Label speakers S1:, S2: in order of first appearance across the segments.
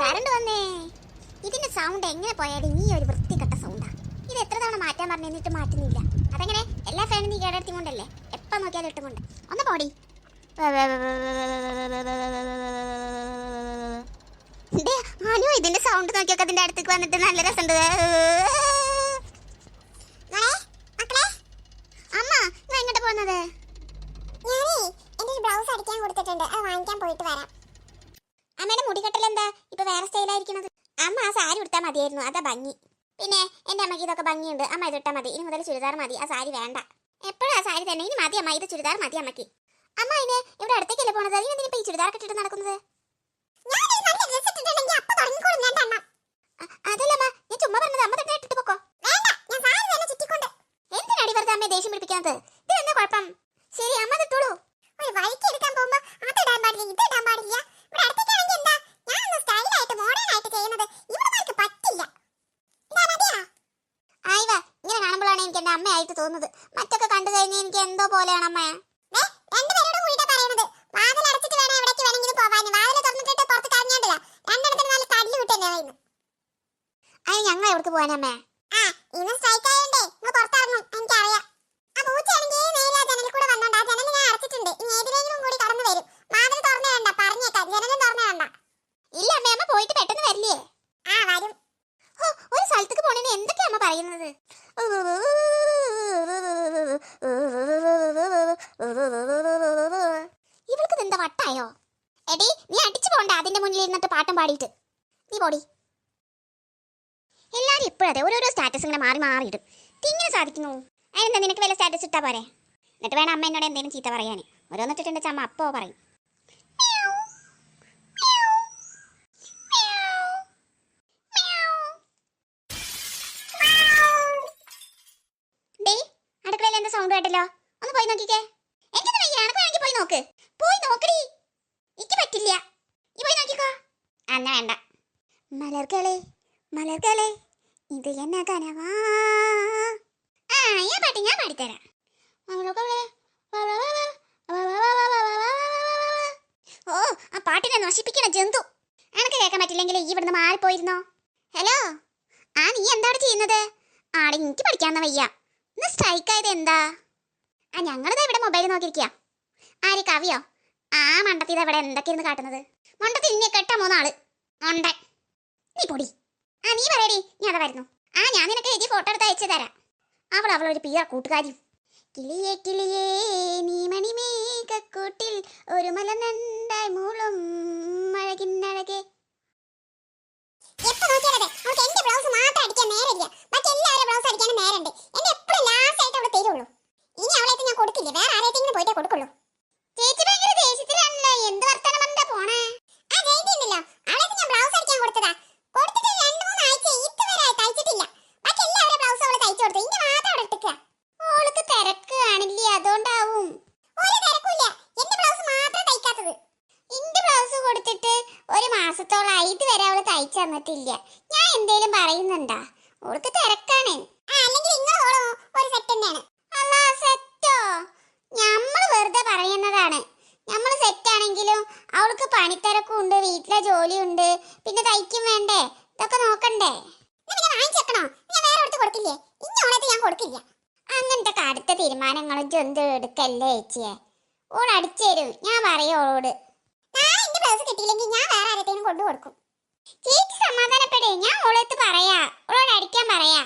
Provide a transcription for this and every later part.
S1: Current വന്നേ. ഇതിന്റെ sound എങ്ങനെ പോയാലും ഈ ഒരു വൃത്തികെട്ട സൗണ്ടാ ഇത് എത്ര തവണ മാറ്റാൻ പറഞ്ഞു എന്നിട്ട് മാറ്റുന്നില്ല. അതെങ്ങനെ? എല്ലാ ഫാനും നീ കേടെടുത്തി കൊണ്ടല്ലേ? എപ്പ നോക്കിയാലും ഇട്ടുകൊണ്ട് ഒന്ന് പോടി. ഇതിന്റെ സൗണ്ട് നോക്കിയൊക്കെ അതിന്റെ അടുത്തേക്ക് വന്നിട്ട് നല്ല രസമുണ്ട് അമ്മ നിങ്ങൾ എങ്ങോട്ട് പോകുന്നത്
S2: ഞാനേ എന്റെ ഒരു ബ്ലൗസ് അടിക്കാൻ കൊടുത്തിട്ടുണ്ട് അത് വാങ്ങിക്കാൻ പോയിട്ട് വരാം
S1: അമ്മയുടെ മുടികെട്ടലെന്താ? ഇപ്പൊ വേറെ സ്റ്റൈലായിരിക്കണത് അമ്മ ആ സാരി ഉടുത്താൽ മതിയായിരുന്നു. അതാ ഭംഗി. പിന്നെ എന്റെ അമ്മയ്ക്ക് ഇതൊക്കെ ഭംഗിയുണ്ട്. അമ്മ ഇത് ഇട്ടാൽ മതി. ഇനി മുതൽ ചുരിദാർ മതി. ആ സാരി വേണ്ട. എപ്പോഴും ആ സാരി തന്നെ? ഇനി മതി അമ്മ. ഇത് ചുരിദാർ മതി അമ്മയ്ക്ക്. അമ്മ ഇനി ഇവിടെ അടുത്തേക്കല്ലേ പോണത്? അതിനെന്തിനാ ഈ ചുരിദാർ കെട്ടിട്ട് നടക്കുന്നത്
S2: ഞാൻ ഈ നല്ല ഡ്രസ് ഇട്ടിട്ടുണ്ടെങ്കിൽ അപ്പൊ തുടങ്ങിക്കോളും ഞാൻ തണ്ണ
S1: അ- അതല്ല അമ്മ ഞാൻ ചുമ്മാ പറഞ്ഞത് അമ്മ തന്നെ ഇട്ടിട്ട് പോക്കോ
S2: വേണ്ട ഞാൻ സാരി തന്നെ ചുറ്റിക്കൊണ്ട്
S1: എന്തിനാടി വെറുതെ അമ്മയെ ദേഷ്യം പിടിപ്പിക്കുന്നത് ഇത് എന്താ കുഴപ്പം ശരി അമ്മ അത് ഇട്ടോളൂ
S2: ഒരു വഴിക്ക് എടുക്കാൻ പോകുമ്പോ അത് ഇടാൻ പാടില്ല ഇത് ഇടാൻ പാടില്ല ഇവിടെ അടുത്തേക്കാണെങ്കിൽ എന്താ ഞാനൊന്ന് സ്റ്റൈലായിട്ട് മോഡേൺ ആയിട്ട് ചെയ്യുന്നത് ഇവിടെ എനിക്ക് പറ്റില്ല ഇതാ മതിയാ
S1: ആയിവ ഇങ്ങനെ കാണുമ്പോഴാണ് എനിക്ക് എന്റെ അമ്മയായിട്ട് തോന്നുന്നത്. മറ്റൊക്കെ കണ്ടു കഴിഞ്ഞാൽ എനിക്ക് എന്തോ പോലെയാണ് അമ്മ.
S2: അത് ഞങ്ങൾ എവിടേക്ക് പറയണത് വാതിൽ അടച്ചിട്ട് വേണം എവിടേക്ക് വേണമെങ്കിലും പോവാൻ വാതിൽ തുറന്നിട്ടിട്ട് പുറത്ത് കളഞ്ഞാണ്ടില്ല രണ്ടെണ്ണത്തിന് നല്ല തല്ല് കിട്ടല്ലേ പറയുന്നു
S1: അതിന് ഞങ്ങൾ എവിടേക്ക് പോകാനമ്മേ
S2: ആ ഇന്ന് സ്ട്രൈക്ക് ആയണ്ടേ നിങ്ങൾ പുറത്തിറങ്ങും എനിക്കറിയാം ആ പൂച്ചയാണെങ്കിൽ നേരെ ആ ജനലിൽ കൂടെ വന്നോണ്ട് ആ ജനൽ ഞാൻ അടച്ചിട്ടുണ്ട് ഇനി ഏതിലെങ്കിലും കൂടി കടന്നു വരും വാതിൽ തുറന്നു വേണ്ട പറഞ്ഞേക്കാം ജനലും തുറന്നു വേണ്ട
S1: ഇല്ല അമ്മ അമ്മ പോയിട്ട് പെട്ടെന്ന് വരില്ലേ
S2: ആ വരും
S1: ഹോ, ഒരു സ്ഥലത്തേക്ക് പോണേന് എന്തൊക്കെയാ അമ്മ പറയുന്നത് ഇവൾക്ക് എന്താ വട്ടായോ? എടി നീ അടിച്ചു പോണ്ട അതിന്റെ മുന്നിൽ ഇരുന്നിട്ട് പാട്ടും പാടിയിട്ട്. നീ പോടി. എല്ലാരും ഇപ്പോഴതെ ഓരോരോ സ്റ്റാറ്റസ് ഇങ്ങനെ മാറി മാറിയിടും. തിങ്ങനെ സാധിക്കുന്നു? അതിനെന്താ നിനക്ക് വല്ല സ്റ്റാറ്റസ് ഇട്ടാ പോരെ? എന്നിട്ട് വേണം അമ്മ എന്നോട് എന്തെങ്കിലും ചീത്ത പറയാൻ ഓരോന്നിട്ടിട്ടുണ്ട് അമ്മ അപ്പോ പറയും. സൗണ്ട് കേട്ടല്ലോ? ഒന്ന് പോയി നോക്കിക്കേ എനിക്കൊന്നും വയ്യ അനക്ക് വേണമെങ്കിൽ പോയി നോക്ക് പോയി നോക്കടി എനിക്ക് പറ്റില്ല നീ പോയി നോക്കിക്കോ അന്ന വേണ്ട മലർകളെ മലർകളെ ഇത് എന്നാ കനവാ ആ ഞാൻ പാട്ട് ഞാൻ പാടിത്തരാം ഓ ആ പാട്ടിനെ നശിപ്പിക്കണ ജന്തു അനക്ക് കേൾക്കാൻ പറ്റില്ലെങ്കിൽ ഈ ഇവിടുന്ന് മാറിപ്പോയിരുന്നോ ഹലോ ആ നീ എന്താണ് ചെയ്യുന്നത് ആടെ എനിക്ക് പഠിക്കാന്ന വയ്യ ഇന്ന് സ്ട്രൈക്ക് ആയത് എന്താ ആ ഞങ്ങളിതാ ഇവിടെ മൊബൈൽ നോക്കിയിരിക്കുക ആര് കവിയോ? ആ മണ്ടത്തി ഇതാ ഇവിടെ എന്തൊക്കെയായിരുന്നു കാട്ടുന്നത്? മണ്ടത്തി ഇന്നെ കെട്ട മൂന്നാൾ മണ്ടൻ. നീ പൊടി. ആ നീ പറയടി. ഞാൻ അതാ വരുന്നു. ആ ഞാൻ നിനക്ക് എഴുതി ഫോട്ടോ എടുത്ത് അയച്ചു തരാം. അവൾ അവളൊരു പിയ കൂട്ടുകാരി. കിളിയെ കിളിയേ നീ മണിമേകൂട്ടിൽ ഒരു മല മലനണ്ടായി മൂളും അഴകിന്നഴകേ.
S2: എപ്പോ വേറെ നമുക്ക് പോയിട്ടേ ബ്ലൗസ് മാത്രം അടിക്കാൻ നേരമില്ല ബാക്കി എല്ലാവരും ബ്ലൗസ് അടിക്കാനും നേരമുണ്ട് എന്നെ എപ്പോഴും ലാസ്റ്റ് ആയിട്ട് അവിടെ തരുള്ളൂ ഇനി അവളേക്ക് ഞാൻ കൊടുക്കില്ല വേറെ ആരെങ്കിലും പോയിട്ടേ കൊടുക്കുള്ളൂ
S1: ചേച്ചി ഭയങ്കര ദേഷ്യത്തിലാണല്ലോ എന്ത് വർത്തമാനം പറഞ്ഞാ പോണേ
S2: ആ ജയന്തി ഉണ്ടല്ലോ അവളേക്ക് ഞാൻ ബ്ലൗസ് അടിക്കാൻ കൊടുത്തതാ കൊടുത്തിട്ട് രണ്ട് മൂന്ന് ആഴ്ച ഇതുവരെ തയ്ച്ചിട്ടില്ല ബാക്കി എല്ലാവരുടെ ബ്ലൗസ് അവൾ തയ്ച്ചു കൊടുത്തു. ഇനി അവിടെ ഇട്ടിക്കുക
S1: ഓൾക്ക് തിരക്ക് കാണില്ലേ അതുകൊണ്ടാവും.
S2: ഒരു തിരക്കില്ല എന്റെ ബ്ലൗസ് മാത്രം തയ്ക്കാത്തത്.
S1: എന്റെ ബ്ലൗസ് കൊടുത്തിട്ട് ഒരു മാസത്തോളായി ഇതുവരെ അവൾ തയ്ച്ചു തന്നിട്ടില്ല. ഞാൻ എന്തേലും പറയുന്നുണ്ടാ? ഓൾക്ക് തിരക്കാണ്.
S2: അല്ലെങ്കിൽ നിങ്ങൾ ഒരു സെറ്റ് തന്നെയാണ്.
S1: അല്ല സെറ്റോ നമ്മൾ വെറുതെ പറയുന്നതാണ്. സെറ്റ് സെറ്റാണെങ്കിലും അവൾക്ക് പണിത്തിരക്കും ഉണ്ട് വീട്ടിലെ ജോലിയുണ്ട് പിന്നെ തയ്ക്കും വേണ്ടേ? ഇതൊക്കെ നോക്കണ്ടേ?
S2: വാങ്ങിച്ചേക്കണോ? ഞാൻ വേറെ അവളേക്ക് ഞാൻ കൊടുക്കില്ല.
S1: അങ്ങനത്തെ കടുത്ത തീരുമാനങ്ങളും ജന്തു എടുക്കല്ലേ ചേച്ചിയെ. ഓൾ അടിച്ചേരും ഞാൻ പറയോളോട്
S2: ഞാൻ എന്റെ ബ്ലൗസ് കിട്ടിയില്ലെങ്കിൽ ഞാൻ വേറെ ആരെങ്കിലും കൊണ്ടു കൊടുക്കും.
S1: ചേച്ചി സമാധാനപ്പെടേ. ഞാൻ ഓളെടുത്ത് പറയാ. ഓളോട് അടിക്കാൻ പറയാ.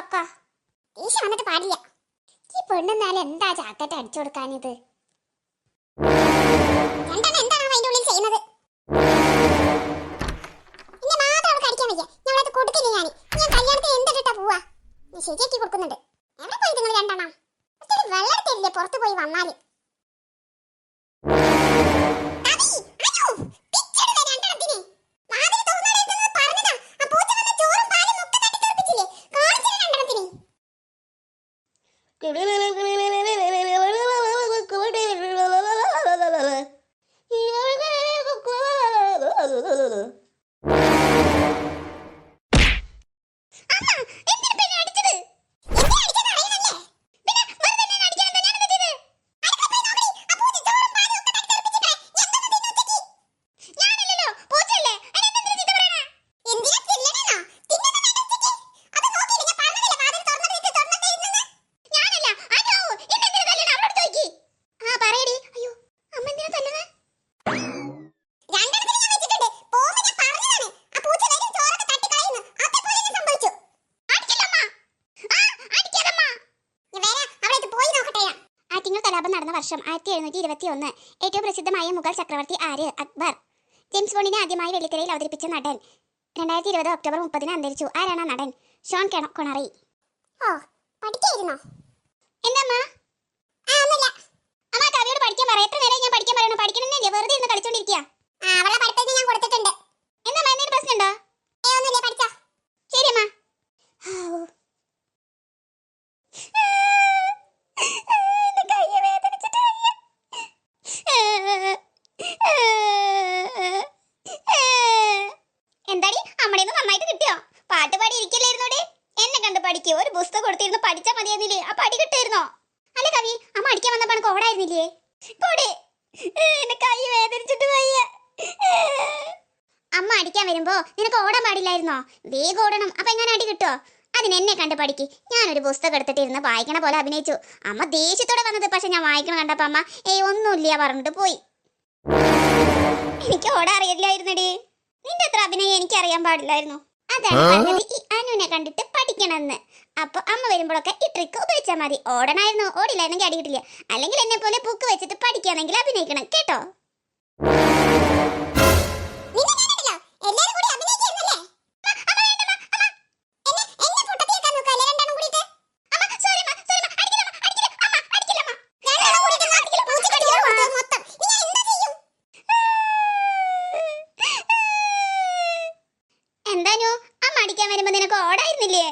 S2: ശരി ഈശ വന്നിട്ട് പാടില്ല.
S1: ഈ പെണ്ണെന്നാലും എന്താ ജാക്കറ്റ് അടിച്ചു കൊടുക്കാനിത്?
S2: പോവാ? ഞാൻ ശരിയാക്കി കൊടുക്കുന്നുണ്ട്. എവിടെ പോയി നിങ്ങൾ രണ്ടെണ്ണം? വെള്ളത്തില്ലേ പുറത്തു പോയി
S1: വന്നാൽ. que വർഷം ആയിരത്തി എഴുന്നൂറ്റി ഇരുപത്തി ഒന്ന് ഏറ്റവും പ്രസിദ്ധമായ മുഗൾ ചക്രവർത്തി ആര്? അക്ബർ. ജെയിംസ് ബോണിനെ ആദ്യമായി വെള്ളിത്തിരയിൽ അവതരിപ്പിച്ച നടൻ രണ്ടായിരത്തി ഇരുപത് ഒക്ടോബർ മുപ്പതിന് അന്തരിച്ചു. ആരാണ് നടൻ? ഷോൺ കെണ- കൊണറി.
S2: ഓ, പഠിക്കായിരുന്നോ?
S1: അമ്മ കവിയോട് പഠിക്കാൻ പറ. എത്ര നേരം ഞാൻ പഠിക്കാൻ പറയണോ? പഠിക്കണമെന്നല്ലേ വെറുതെ ഇരുന്ന് കളിച്ചോണ്ടിരിക്കുക
S2: ആ, അവളുടെ പഠിത്തത്തിന് ഞാൻ കൊടുത്തിട്ടുണ്ട്.
S1: എന്താ അമ്മ എന്തെങ്കിലും പ്രശ്നമുണ്ടോ
S2: ഏ, ഒന്നുമില്ല, പഠിച്ചോ.
S1: ശരി അമ്മ ഹാവൂ. എന്റെ കയ്യ് വേദനിച്ചിട്ട് വയ്യ. എന്താടി അമ്മടേന്ന് നന്നായിട്ട് കിട്ടിയോ പാട്ട് പാടി ഇരിക്കില്ലായിരുന്നോടെ എന്നെ കണ്ട് പഠിക്കൂ ഒരു പുസ്തകം കൊടുത്തിരുന്നു പഠിച്ചാ മതിയായിരുന്നില്ലേ ആ പടി കിട്ടായിരുന്നോ അല്ല കവി അമ്മ അടിക്കാൻ വന്നപ്പോൾ കൊടി. കൈ വേദനിച്ചിട്ട് വയ്യ. അമ്മ അടിക്കാൻ വരുമ്പോ നിനക്ക് ഓടാൻ പാടില്ലായിരുന്നോ? വേഗം ഓടണം. അപ്പൊ എങ്ങനെ അടി കിട്ടോ അതിനെന്നെ കണ്ട് പഠിക്ക്. ഞാനൊരു പുസ്തകം എടുത്തിട്ടിരുന്ന് വായിക്കണ പോലെ അഭിനയിച്ചു. അമ്മ ദേഷ്യത്തോടെ വന്നത്. പക്ഷെ ഞാൻ വായിക്കണം കണ്ടപ്പോ അമ്മ ഏയ് ഒന്നുമില്ല പറഞ്ഞിട്ട് പോയി. എനിക്ക് ഓടാൻ അറിയില്ലായിരുന്നടി. നിന്റെ അത്ര അഭിനയം എനിക്ക് അറിയാൻ പാടില്ലായിരുന്നു. അതാണ് പറഞ്ഞത് ഈ അനുവിനെ കണ്ടിട്ട് പഠിക്കണമെന്ന്. അപ്പൊ അമ്മ വരുമ്പോഴൊക്കെ ഈ ട്രിക്ക് ഉപയോഗിച്ചാൽ മതി. ഓടണായിരുന്നു ഓടില്ലായിരുന്നെങ്കിൽ അടി കിട്ടില്ല അല്ലെങ്കിൽ എന്നെ പോലെ ബുക്ക് വെച്ചിട്ട് പഠിക്കുകയാണെങ്കിൽ അഭിനയിക്കണം. കേട്ടോ?
S2: എന്താ
S1: അമ്മ അടിക്കാൻ വരുമ്പോ നിനക്ക് ഓടായിരുന്നില്ലേ?